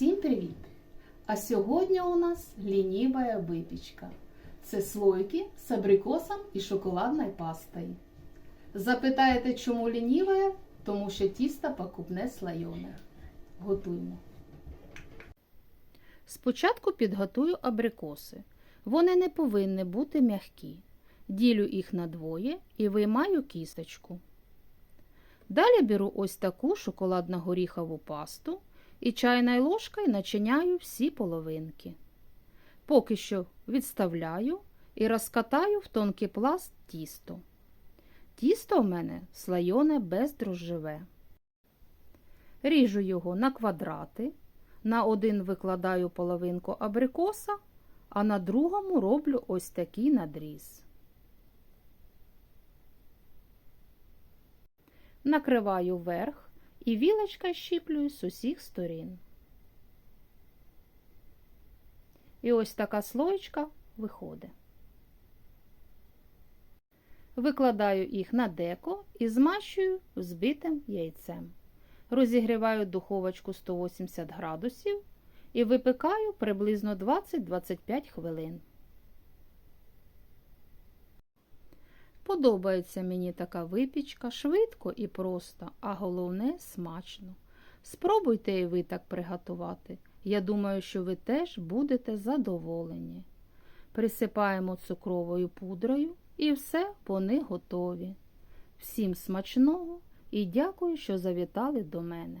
Всім привіт! А сьогодні у нас лінівая випічка. Це слойки з абрикосом і шоколадною пастою. Запитаєте, чому лінівая? Тому що тісто покупне слойоне. Готуємо. Спочатку підготую абрикоси. Вони не повинні бути м'які. Ділю їх на двоє і виймаю кісточку. Далі беру ось таку шоколадно-горіхову пасту і чайною ложкою начиняю всі половинки. Поки що відставляю і розкатаю в тонкий пласт тісто. Тісто в мене слойоне бездрожжеве. Ріжу його на квадрати. На один викладаю половинку абрикоса, а на другому роблю ось такий надріз. Накриваю верх і вілочка щіплюю з усіх сторін. І ось така слоєчка виходить. Викладаю їх на деко і змащую взбитим яйцем. Розігріваю духовочку 180 градусів і випікаю приблизно 20-25 хвилин. Подобається мені така випічка швидко і просто, а головне смачно. Спробуйте і ви так приготувати. Я думаю, що ви теж будете задоволені. Присипаємо цукровою пудрою і все, вони готові. Всім смачного і дякую, що завітали до мене.